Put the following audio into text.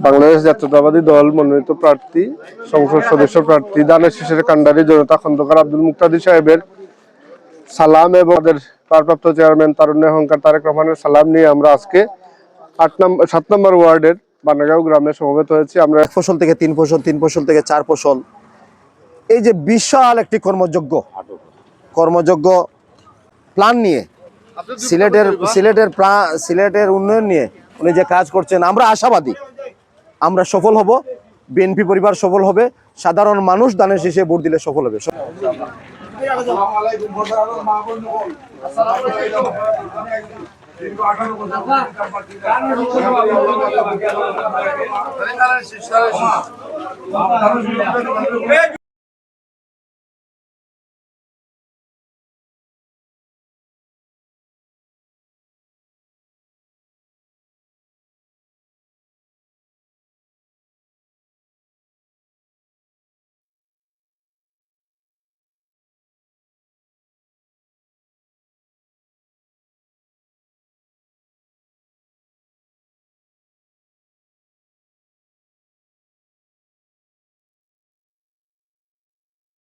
বাংলাদেশ জাতীয়তাবাদী দল মনোনীত প্রার্থী, সংসদ সদস্য প্রার্থী, দানের শীষের কান্ডারি জনতা খন্দকার আব্দুল মুক্তাদি সাহেবের সালাম এবং আমাদের ভারপ্রাপ্ত চেয়ারম্যান তারুণ্য অহংকার তারেক রহমানের সালাম নিয়ে আমরা আজকে আট নম্বর সাত নম্বর ওয়ার্ডের বানাগাঁও গ্রামে সমবেত হয়েছি। আমরা এক ফসল থেকে তিন ফসল তিন ফসল থেকে চার ফসল। এই যে বিশাল একটি কর্মযোগ্য কর্মযোগ্য প্ল্যান নিয়ে, সিলেটের সিলেটের সিলেটের উন্নয়ন নিয়ে উনি যে কাজ করছেন, আমরা আশাবাদী। আমরা সফল হব বিএনপি পরিবার সফল হবে, সাধারণ মানুষ দানের শেষে ভোট দিলে সফল হবে।